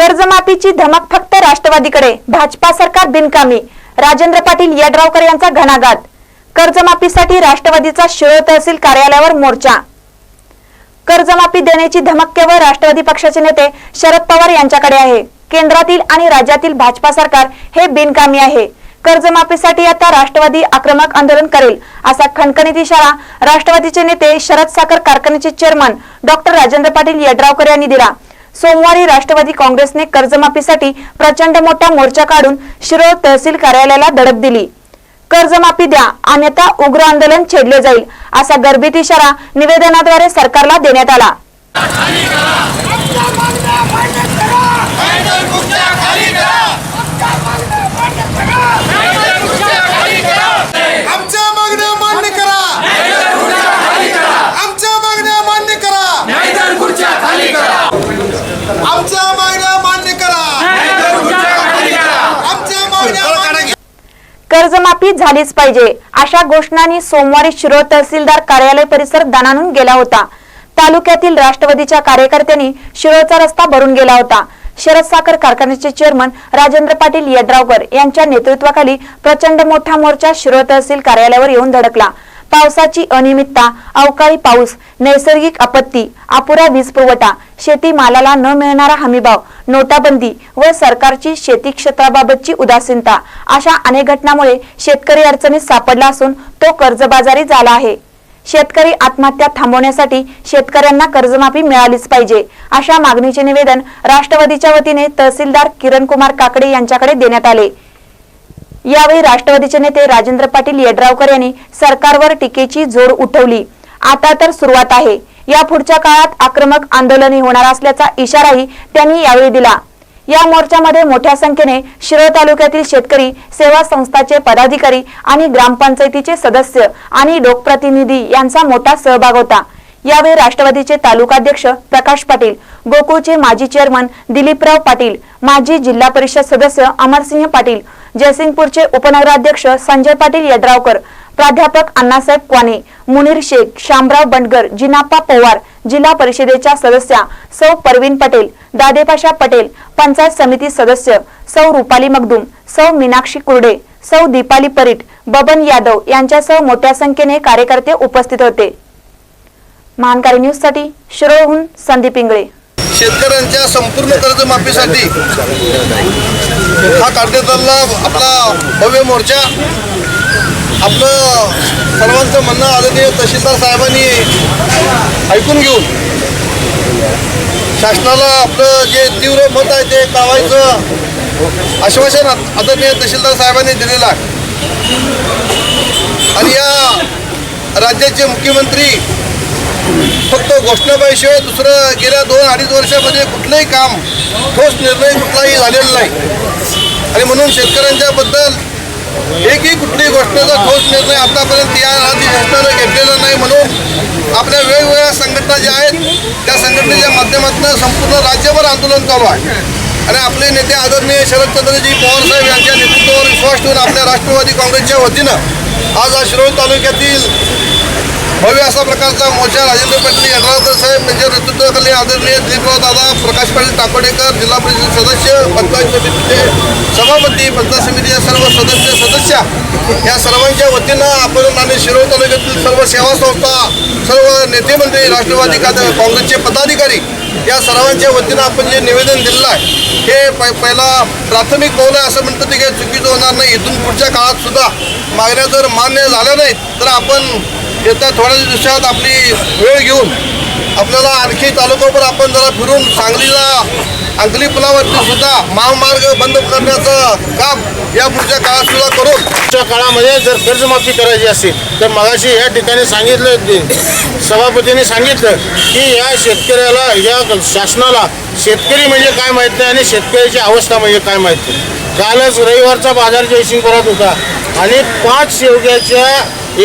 कर्जमाफीची धमक फक्त राष्ट्रवादीकडे. भाजपा सरकार बिनकामी. राजेंद्र पाटील यड्रावकर यांचा घणाघात. कर्जमाफीसाठी राष्ट्रवादीचा शिरोळ तहसील कार्यालयावर मोर्चा. कर्जमाफी देण्याची धमक केवळ राष्ट्रवादी पक्षाचे नेते शरद पवार यांच्याकडे आहे. केंद्रातील आणि राज्यातील भाजपा सरकार हे बिनकामी आहे. कर्जमाफीसाठी आता राष्ट्रवादी आक्रमक आंदोलन करेल असा खणखणीत इशारा राष्ट्रवादीचे नेते शरद साखर कारखान्याचे चेअरमन डॉक्टर राजेंद्र पाटील यड्रावकर यांनी दिला. सोमवारी राष्ट्रवादी काँग्रेसने कर्जमाफीसाठी प्रचंड मोठा मोर्चा काढून शिरोळ तहसील कार्यालयाला धडक दिली. कर्जमाफी द्या अन्यथा उग्र आंदोलन छेडले जाईल असा गर्भित इशारा निवेदनाद्वारे सरकारला देण्यात आला. आमच्या मागण्या मान्य करा आमच्या मागण्या मान्य करा आमच्या मागण्या मान्य करा. आमच्या मागण्या मान्य कर्जमाफी झालीच पाहिजे. अशा घोषणांनी सोमवारी शिरोळ तहसीलदार कार्यालय परिसर दणानून गेला होता. तालुक्यातील राष्ट्रवादीच्या कार्यकर्त्यांनी शिरोळचा रस्ता भरून गेला होता. शरद साखर कारखान्याचे चेअरमन राजेंद्र पाटील यड्रावकर यांच्या नेतृत्वाखाली प्रचंड मोठा मोर्चा शिरोळ तहसील कार्यालयावर येऊन धडकला. पावसाची अनियमितता अवकाळी पाऊस नैसर्गिक आपत्ती अपुरा वीज पुरवठा शेती मालाला न मिळणारा हमीभाव नोटाबंदी व सरकारची शेती क्षेत्राबाबतची उदासीनता अशा अनेक घटनांमुळे शेतकरी अडचणीत सापडला असून तो कर्जबाजारी झाला आहे. शेतकरी आत्महत्या थांबवण्यासाठी शेतकऱ्यांना कर्जमाफी मिळालीच पाहिजे अशा मागणीचे निवेदन राष्ट्रवादीच्या वतीने तहसीलदार किरण कुमार काकडे यांच्याकडे देण्यात आले. यावेळी राष्ट्रवादीचे नेते राजेंद्र पाटील येड्रावकर यांनी सरकारवर टीकेची जोर उठवली. आता तर सुरुवात आहे. या पुढच्या काळात आक्रमक आंदोलने होणार असल्याचा इशाराही त्यांनी यावेळी दिला. या मोर्चामध्ये मोठ्या संख्येने शिरोळ तालुक्यातील शेतकरी सेवा संस्थाचे पदाधिकारी आणि ग्रामपंचायतीचे सदस्य आणि लोकप्रतिनिधी यांचा मोठा सहभाग होता. यावेळी राष्ट्रवादीचे तालुकाध्यक्ष प्रकाश पाटील गोकुळचे माजी चेअरमन दिलीपराव पाटील माजी जिल्हा परिषद सदस्य अमरसिंह पाटील जयसिंगपूरचे उपनगराध्यक्ष संजय पाटील यड्रावकर प्राध्यापक अण्णासाहेब क्वाने मुनीर शेख शामराव बंडगर जिनाप्पा पवार जिल्हा परिषदेच्या सदस्या सौ परवीन पटेल दादेपाशा पटेल पंचायत समिती सदस्य सौ रुपाली मगदूम सौ मीनाक्षी कुर्डे सौ दीपाली परीट बबन यादव यांच्यासह मोठ्या संख्येने कार्यकर्ते उपस्थित होते. महानकारी न्यूजसाठी शिरोहून संदीप इंगळे. शेतकऱ्यांच्या संपूर्ण कर्जमाफीसाठी हा काढण्यात आलेला आपला भव्य मोर्चा आपलं सर्वांचं म्हणणं आदरणीय तहसीलदार साहेबांनी ऐकून घेऊन शासनाला आपलं जे तीव्र मत आहे ते कळवायचं आश्वासन आदरणीय तहसीलदार साहेबांनी दिलेलं आहे. आणि या राज्याचे मुख्यमंत्री फक्त घोषणाबाईशिवाय दुसरं गेल्या दोन अडीच वर्षामध्ये कुठलंही काम ठोस निर्णय कुठलाही झालेला नाही. आणि म्हणून शेतकऱ्यांच्या बद्दल एकही कुठलीही घोषणेचा ठोस निर्णय आतापर्यंत या आधी शासनानं घेतलेला नाही म्हणून आपल्या वेगवेगळ्या संघटना ज्या आहेत त्या संघटनेच्या माध्यमातून संपूर्ण राज्यभर आंदोलन चालू आहे. आणि आपले नेते आदरणीय शरदचंद्रजी पवार साहेब यांच्या नेतृत्वावर विश्वास ठेवून आपल्या राष्ट्रवादी काँग्रेसच्या वतीनं आज हा तालुक्यातील भव्य असा प्रकारचा मोर्चा राजेंद्र पाटील यड्रावकर साहेब म्हणजे यांच्या नेतृत्वाखाली आदरणीय दिलीपराव दादा प्रकाश पाटील टाकोडेकर जिल्हा परिषद सदस्य पंचायत समितीचे सभापती पंचायत समितीच्या सर्व सदस्य सदस्या या सर्वांच्या वतीनं आपण आणि शिरोळ तालुक्यातील सर्व सेवा संस्था सर्व नेते मंत्री राष्ट्रवादी काँग्रेसचे पदाधिकारी या सर्वांच्या वतीनं आपण जे निवेदन दिलेलं आहे हे प पहिला प्राथमिक पाऊल आहे असं म्हणतं ते काही चुकीचं होणार नाही. इथून पुढच्या काळात सुद्धा मागण्या जर मान्य झाल्या नाहीत तर आपण येत्या थोड्या दिवसात आपली वेळ घेऊन आपल्याला आणखी तालुक्यावर आपण जरा फिरून सांगलीला अंकली पुलावरती सुद्धा महामार्ग बंद करण्याचं काम या पुढच्या काळात सुद्धा करून पुढच्या काळामध्ये जर कर्जमाफी करायची असेल तर मगाशी या ठिकाणी सांगितलं सभापतींनी सांगितलं की या शेतकऱ्याला या शासनाला शेतकरी म्हणजे काय माहीत नाही आणि शेतकऱ्याची अवस्था म्हणजे काय माहीत नाही. कालच रविवारचा बाजार जयसिंगपुरात होता. आणि पाच शेवग्याच्या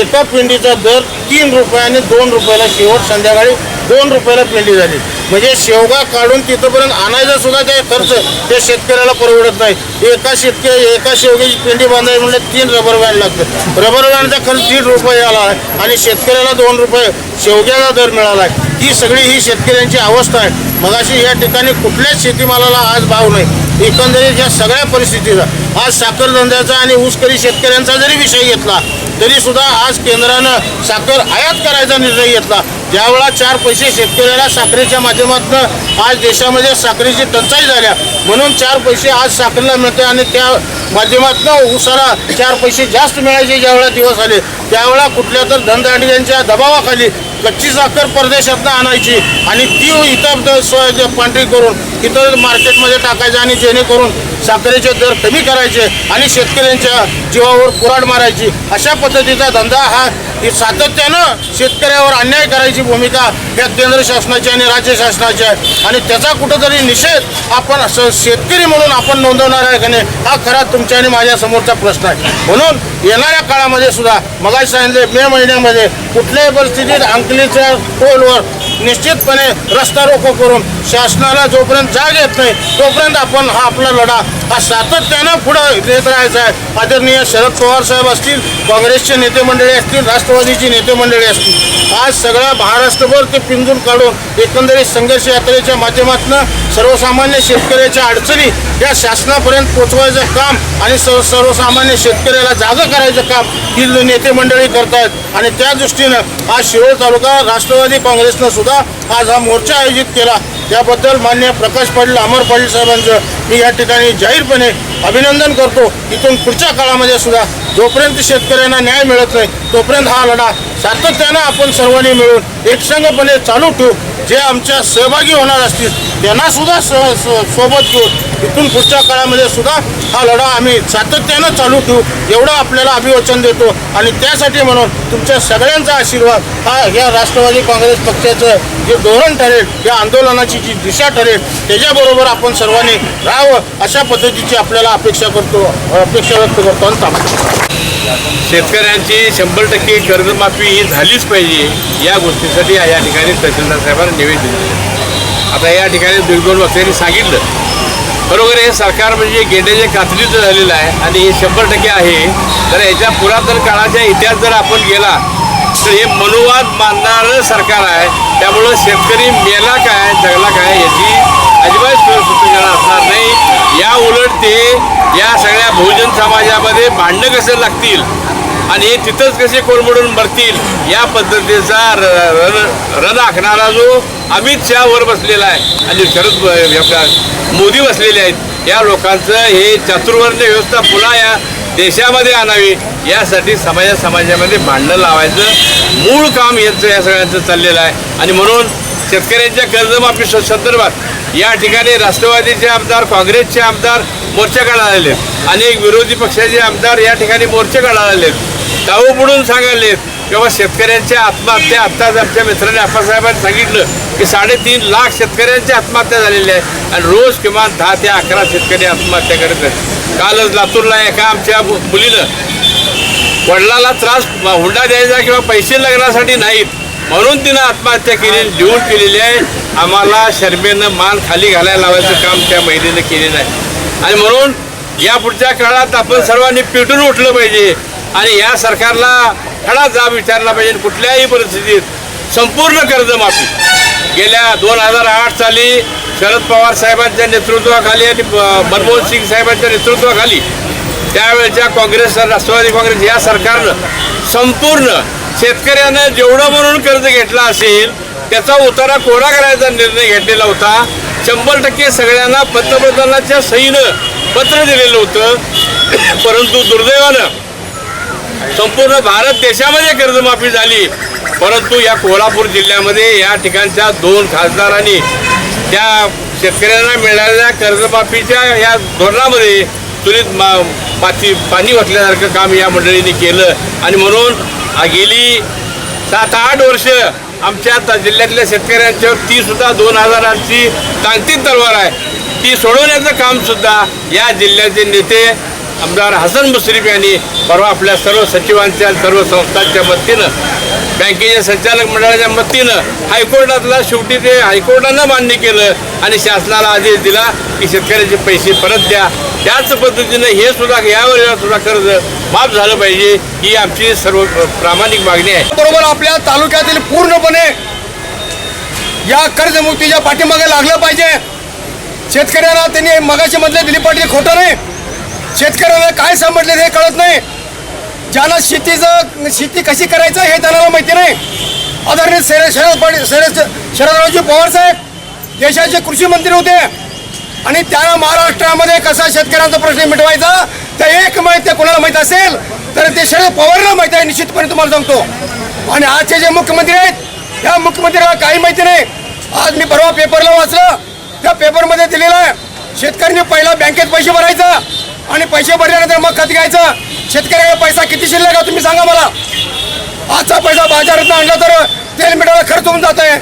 एका पिंडीचा दर तीन रुपयाने दोन रुपयाला शेवट संध्याकाळी दोन रुपयाला पिंडी झाली. म्हणजे शेवगा काढून तिथंपर्यंत आणायचा सुद्धा काय खर्च त्या शेतकऱ्याला परवडत नाही. एका शेतकरी एका शेवग्याची पिंडी बांधायची म्हणजे तीन रबर बँड लागतं. रबर बँडचा खर्च दीड रुपये आला आहे आणि शेतकऱ्याला दोन रुपये शेवग्याचा दर मिळाला आहे. ही सगळी ही शेतकऱ्यांची अवस्था आहे. मगाशी या ठिकाणी कुठल्याच शेतीमालाला आज भाव नाही. एकंदरीत या सगळ्या परिस्थितीचा आज साखर धंद्याचा आणि ऊसकरी शेतकऱ्यांचा जरी विषय घेतला तरी सुद्धा आज केंद्रानं साखर आयात करायचा निर्णय घेतला. ज्यावेळा चार पैसे शेतकऱ्याला साखरेच्या माध्यमातून आज देशामध्ये साखरेची टंचाई झाल्या म्हणून चार पैसे आज साखरेला मिळते आणि त्या माध्यमातून ऊसाला चार पैसे जास्त मिळायचे ज्यावेळा दिवस आले त्यावेळा कुठल्या तर धनदांडग्यांच्या दबावाखाली कच्ची साखर परदेशातनं आणायची आणि ती इथं पांढरी करून इथं मार्केटमध्ये टाकायची आणि जेणेकरून साखरेचे दर कमी करायचे आणि शेतकऱ्यांच्या जीवावर कुराड मारायची अशा पद्धतीचा धंदा हा सातत्यानं शेतकऱ्यावर अन्याय करायची भूमिका या केंद्र शासनाची आणि राज्य शासनाची आहे. आणि त्याचा कुठंतरी निषेध आपण असं शेतकरी म्हणून आपण नोंदवणार आहे का नाही हा खरा तुमच्या आणि माझ्या समोरचा प्रश्न आहे. म्हणून येणाऱ्या काळामध्ये सुद्धा मगाशी सांगितले मे महिन्यामध्ये कुठल्याही परिस्थितीत अंकलीच्या टोलवर निश्चितपणे रस्ता रोको करून शासनाला जोपर्यंत जाग येत नाही तोपर्यंत आपण हा आपला लढा हा सातत्यानं पुढं देत राहायचा आहे. आदरणीय शरद पवार साहेब असतील काँग्रेसचे नेते मंडळी असतील राष्ट्रवादीची नेते मंडळी असतील आज सगळ्या महाराष्ट्रभर ते पिंजून काढून एकंदरीत संघर्ष यात्रेच्या माध्यमातून सर्वसामान्य शेतकऱ्याच्या अडचणी या शासनापर्यंत पोचवायचं काम आणि सर्व सर्वसामान्य शेतकऱ्याला जागं करायचं काम ही नेते मंडळी करतायत. आणि त्या दृष्टीनं आज शिरोळ तालुका राष्ट्रवादी काँग्रेसनं सुद्धा आज हा मोर्चा आयोजित केला. त्याबद्दल मान्य प्रकाश पाटील अमर पाटील साहेबांचं मी या ठिकाणी जाहीरपणे अभिनंदन करतो. इथून पुढच्या काळामध्ये सुद्धा जोपर्यंत शेतकऱ्यांना न्याय मिळत नाही तोपर्यंत हा लढा सातत्यानं आपण सर्वांनी मिळून एकसंघपणे चालू ठेवू. जे आमच्या सहभागी होणार असतील त्यांना सुद्धा स सोबत घेऊन इथून पुढच्या काळामध्ये सुद्धा हा लढा आम्ही सातत्यानं चालू ठेवू एवढं आपल्याला अभिवचन देतो. आणि त्यासाठी म्हणून तुमच्या सगळ्यांचा आशीर्वाद हा या राष्ट्रवादी काँग्रेस पक्षाचं जे धोरण ठरेल या आंदोलनाची जी दिशा ठरेल त्याच्याबरोबर आपण सर्वांनी राहावं अशा पद्धतीची आपल्याला अपेक्षा करतो अपेक्षा व्यक्त करतो आणि थांबतो. शेतकऱ्यांची शंभर टक्के कर्जमाफी ही झालीच पाहिजे या गोष्टीसाठी या ठिकाणी तहसीलदार साहेबांना निवेदन दिले. आता या ठिकाणी दीड दोन वक्त्यांनी सांगितलं. बरोबर हे सरकार म्हणजे गेंड्याच्या कातडीचं झालेलं आहे आणि हे शंभर टक्के आहे. तर याच्या पुरातन काळाच्या इतिहास जर आपण गेला तर हे मनुवाद मानणारं सरकार आहे. त्यामुळं शेतकरी मेला काय जगला काय याची अजिबात सूचना असणार नाही. या उलट ते या सगळ्या बहुजन समाजामध्ये भांडणं कसे लागतील आणि हे तिथंच कसे कोलमडून मरतील या पद्धतीचा र- रण रण आखणारा जो अमित शहा वर बसलेला आहे आणि शरद मोदी बसलेले आहेत या लोकांचं हे चातुर्वर्ण व्यवस्था पुन्हा या देशामध्ये आणावी यासाठी समाजा समाजामध्ये भांडणं लावायचं मूळ काम यांचं या सगळ्यांचं चाललेलं आहे. आणि म्हणून शेतकऱ्यांच्या कर्जमाफी संदर्भात या ठिकाणी राष्ट्रवादीचे आमदार काँग्रेसचे आमदार मोर्चा काढायला आले अनेक विरोधी पक्षाचे आमदार या ठिकाणी मोर्चे काढायला आले दाऊ बुडून सांगायले किंवा शेतकऱ्यांच्या आत्महत्या आत्ताच आमच्या मित्राने आप्पासाहेबांनी सांगितलं की साडेतीन लाख शेतकऱ्यांच्या आत्महत्या झालेल्या आहेत आणि रोज किमान दहा ते अकरा शेतकरी आत्महत्या करत आहेत. कालच लातूरला एका आमच्या मुलीनं वडिलाला त्रास हुंडा द्यायचा किंवा पैसे लग्नासाठी नाहीत म्हणून तिनं आत्महत्या केली लिहून केलेली आहे आम्हाला शर्मेनं मान खाली घालायला लावायचं काम त्या महिलेनं केलेलं आहे. आणि म्हणून या पुढच्या काळात आपण सर्वांनी पेटून उठलं पाहिजे. आणि या सरकारला खडा जाब विचारला पाहिजे कुठल्याही परिस्थितीत संपूर्ण कर्जमाफी. गेल्या दोन हजार आठ साली शरद पवार साहेबांच्या नेतृत्वाखाली आणि मनमोहन सिंग साहेबांच्या नेतृत्वाखाली त्यावेळेच्या काँग्रेस राष्ट्रवादी काँग्रेस या सरकारनं संपूर्ण शेतकऱ्यानं जेवढं म्हणून कर्ज घेतला असेल त्याचा उतारा कोरा करायचा निर्णय घेतलेला होता. शंभर टक्के सगळ्यांना पंतप्रधानाच्या सहीनं पत्र दिलेलं होतं. परंतु दुर्दैवानं संपूर्ण भारत देशामध्ये कर्जमाफी झाली. परंतु या कोल्हापूर जिल्ह्यामध्ये या ठिकाणच्या दोन खासदारांनी त्या शेतकऱ्यांना मिळालेल्या कर्जमाफीच्या या धोरणामध्ये तुरीत मा पाती पाणी वाटल्यासारखं काम या मंडळीने केलं. आणि म्हणून गेली सात आठ वर्ष आमच्या जिल्ह्यातल्या शेतकऱ्यांच्यावर ती सुद्धा दोन हजारांची तांत्रिक तलवार आहे. ती सोडवण्याचं कामसुद्धा या जिल्ह्याचे नेते आमदार हसन मुश्रीफ यांनी परवा आपल्या सर्व सचिवांच्या सर्व संस्थांच्या मदतीनं बँकेच्या संचालक मंडळाच्या मदतीनं हायकोर्टातला शेवटी ते हायकोर्टानं मान्य केलं आणि शासनाला आदेश दिला की शेतकऱ्याचे पैसे परत द्या. त्याच पद्धतीनं हे सुद्धा यावेळेला सुद्धा कर्ज माफ झालं पाहिजे ही आमची सर्व प्रामाणिक मागणी आहे. बरोबर आपल्या तालुक्यातील पूर्णपणे या कर्जमुक्तीच्या पाठीमागे लागलं पाहिजे. शेतकऱ्याला त्यांनी मगाशी मधल्या दिली पाटील खोटं नाही. शेतकऱ्यांना काय समजले हे कळत नाही. ज्यांना शेतीचं शेती कशी करायचं हे त्यांना माहिती नाही. आदरणीय शरद शरद पाटील शरद शरदरावजी पवार साहेब देशाचे कृषी मंत्री होते. आणि त्यांना महाराष्ट्रामध्ये कसा शेतकऱ्यांचा प्रश्न मिटवायचा ते एक माहिती कोणाला माहीत असेल तर ते शरद पवारला माहिती आहे निश्चितपणे तुम्हाला सांगतो. आणि आजचे जे मुख्यमंत्री आहेत या मुख्यमंत्र्याला काही माहिती नाही. आज मी परवा पेपरला वाचलं. त्या पेपरमध्ये दिलेलं आहे शेतकऱ्यांनी पहिला बँकेत पैसे भरायचा. आणि पैसे भरल्यानंतर मग खत घ्यायचं? शेतकऱ्याला पैसा किती शिल्लक आहे तुम्ही सांगा मला. आजचा पैसा बाजारात आणला तर तेल मिठाला खर्च होऊन जात आहे